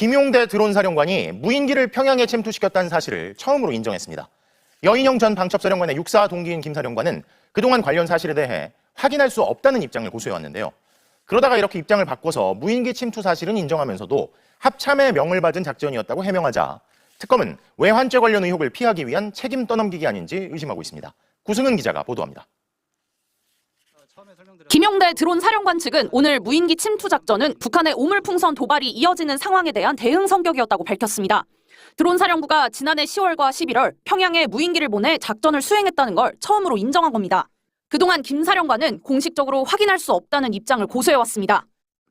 김용대 드론 사령관이 무인기를 평양에 침투시켰다는 사실을 처음으로 인정했습니다. 여인영 전 방첩사령관의 육사 동기인 김 사령관은 그동안 관련 사실에 대해 확인할 수 없다는 입장을 고수해왔는데요. 그러다가 이렇게 입장을 바꿔서 무인기 침투 사실은 인정하면서도 합참의 명을 받은 작전이었다고 해명하자 특검은 외환죄 관련 의혹을 피하기 위한 책임 떠넘기기 아닌지 의심하고 있습니다. 구승은 기자가 보도합니다. 김용대 드론 사령관 측은 오늘 무인기 침투 작전은 북한의 오물풍선 도발이 이어지는 상황에 대한 대응 성격이었다고 밝혔습니다. 드론 사령부가 지난해 10월과 11월 평양에 무인기를 보내 작전을 수행했다는 걸 처음으로 인정한 겁니다. 그동안 김 사령관은 공식적으로 확인할 수 없다는 입장을 고수해왔습니다.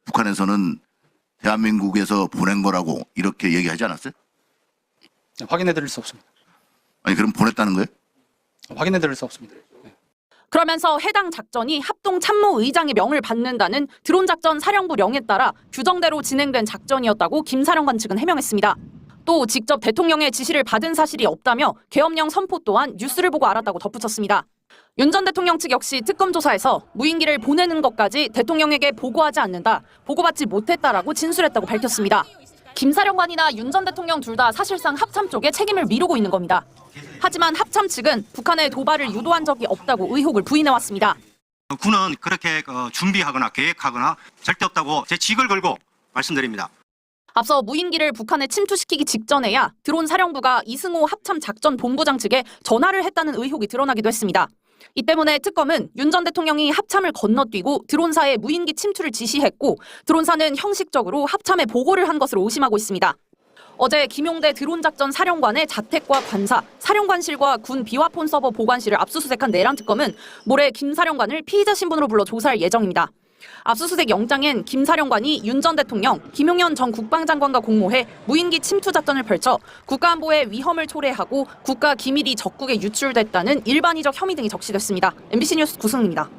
북한에서는 대한민국에서 보낸 거라고 이렇게 얘기하지 않았어요? 확인해 드릴 수 없습니다. 아니 그럼 보냈다는 거예요? 확인해 드릴 수 없습니다. 그러면서 해당 작전이 합동 참모 의장의 명을 받는다는 드론 작전 사령부 령에 따라 규정대로 진행된 작전이었다고 김 사령관 측은 해명했습니다. 또 직접 대통령의 지시를 받은 사실이 없다며 계엄령 선포 또한 뉴스를 보고 알았다고 덧붙였습니다. 윤 전 대통령 측 역시 특검 조사에서 무인기를 보내는 것까지 대통령에게 보고하지 않는다, 보고받지 못했다라고 진술했다고 밝혔습니다. 김 사령관이나 윤 전 대통령 둘 다 사실상 합참 쪽에 책임을 미루고 있는 겁니다. 하지만 합참 측은 북한의 도발을 유도한 적이 없다고 의혹을 부인해왔습니다. 군은 그렇게 어, 준비하거나 계획하거나 절대 없다고 제 직을 걸고 말씀드립니다. 앞서 무인기를 북한에 침투시키기 직전에야 드론 사령부가 이승호 합참 작전 본부장 측에 전화를 했다는 의혹이 드러나기도 했습니다. 이 때문에 특검은 윤 전 대통령이 합참을 건너뛰고 드론사에 무인기 침투를 지시했고 드론사는 형식적으로 합참에 보고를 한 것으로 의심하고 있습니다. 어제 김용대 드론 작전 사령관의 자택과 관사, 사령관실과 군 비화폰 서버 보관실을 압수수색한 내란 특검은 모레 김 사령관을 피의자 신분으로 불러 조사할 예정입니다. 압수수색 영장엔 김 사령관이 윤 전 대통령, 김용현 전 국방장관과 공모해 무인기 침투 작전을 펼쳐 국가안보에 위험을 초래하고 국가 기밀이 적국에 유출됐다는 일반이적 혐의 등이 적시됐습니다. MBC 뉴스 구승입니다.